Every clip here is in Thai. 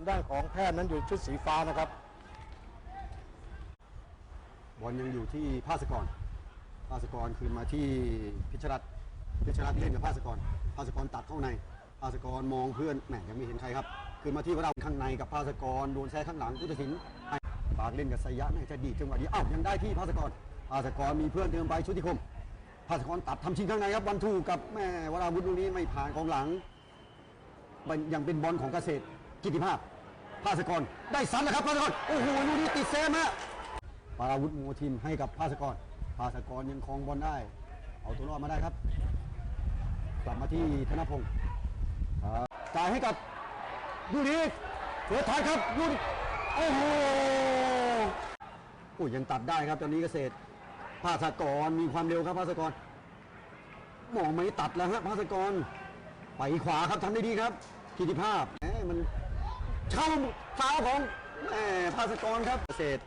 างด้านของแพทย์นั้นอยู่ชุดสีฟ้านะครับ บอลยังอยู่ที่ภาสกรภาสกรคืนมาที่พิชรัตนพิชรัตน์เล่นกับภาสกรภาสกรตัดเข้าในภาสกรมองเพื่อนแหมยังไม่เห็นใครครับ คืนมาที่เราข้างในกับภาสกรโดนแช่ข้างหลังผู้ตัดสินให้ปากเล่นกับไซยะน่าจะดีจังหวะนี้อ้าวยังได้ที่ภาสกรภาสกรมีเพื่อนเติมไปชุติคมภาสกรตัดทำชิงข้างในครับวันทูกับแม่วราวุธลูกนี้ไม่ผ่านกองหลังยังเป็นบอลของเกษตร กิติภาพภาสกรได้สันนะครับภาสกรโอ้โหลูกนี้ติดเซมฮะปาราวุธโมทิมให้กับภาสกรภาสกรยังครองบอลได้ เอาตัวรอดมาได้ครับ กลับมาที่ธนพงศ์จ่ายให้กับลูกนี้เฟิร์สทายครับลูกนี้โอ้โหโอ้ยยังตัดได้ครับตอนนี้เกษตรภาสกรมีความเร็วครับภาสกรมองไม่ตัดแล้วฮะภาสกรไปขวาครับทำได้ดีครับกิติภาพแหมมัน เข้าฟ้าของแหมภาสกรครับเกษตร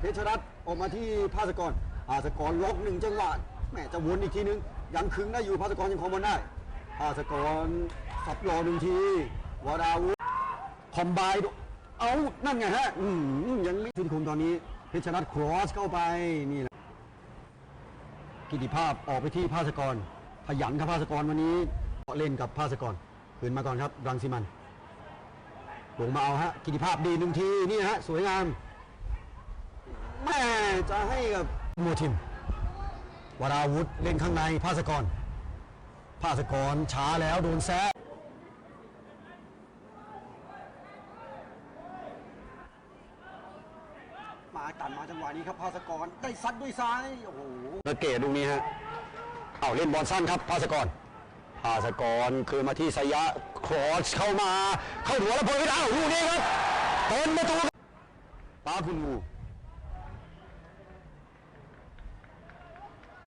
เพชรรัตน์ออกมาที่ภาสกรภาสกรล็อกหนึ่งจังหวะแหมจะวนอีกทีนึงยังคึงได้อยู่ภาสกรยังคอมบอลได้ภาสกรสับรอหนึ่งทีวราวุธคอมไบน์ดูเอานั่นไงฮะอืมยังไม่ชุนคุมตอนนี้เพชรรัตน์ครอสเข้าไปนี่แหละกิติภาพออกไปที่ภาสกรขยันครับภาสกรวันนี้เล่นกับภาสกร คืนมาก่อนครับรังสิมันลงมาเอาฮะกิติภาพดีหนึ่งทีนี่ฮะสวยงามแม่จะให้กับโมทิม วราวุธเล่นข้างในภาสกรภาสกรช้าแล้วโดนแซะมาตันมาจังหวะนี้ครับภาสกรได้ซัดด้วยซ้ายโอ้โหเกตดูนี้ฮะเอาเล่นบอลสั้นครับภาสกราสกรคือมาที่สยะครอสเข้ามา เข้าหัวแล้วพลไปดาวลูกนี้ครับเป็นประตูปาคุณงู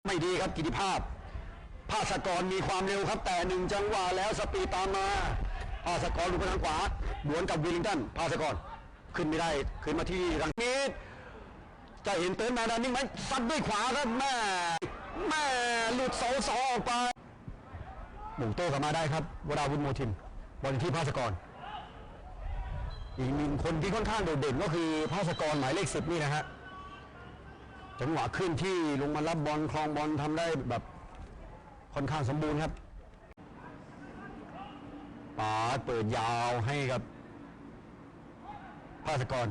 ไม่ดีครับกิติภาพ ภาสกรมีความเร็วครับ แต่หนึ่งจังหวะแล้วสปีดตามมา ภาสกรลูกทางขวาหวนกับวิลลิงตันภาสกรขึ้นไม่ได้ขึ้นมาที่รังนี้จะเห็นเติร์นแมนอันนี้ไหมซัดด้วยขวาครับแม่แม่หลุดเสาสองออกไป หมุ่โต้กลับมาได้ครับวราวุธโมทิมบอลที่ภาสกร อีกหนึ่งคนที่ค่อนข้างโดดเด่นก็คือภาสกรหมายเลขสิบนี่นะฮะจังหวะขึ้นที่ลงมารับบอลคลองบอลทำได้แบบค่อนข้างสมบูรณ์ครับปาเปิดยาวให้กับภาสกร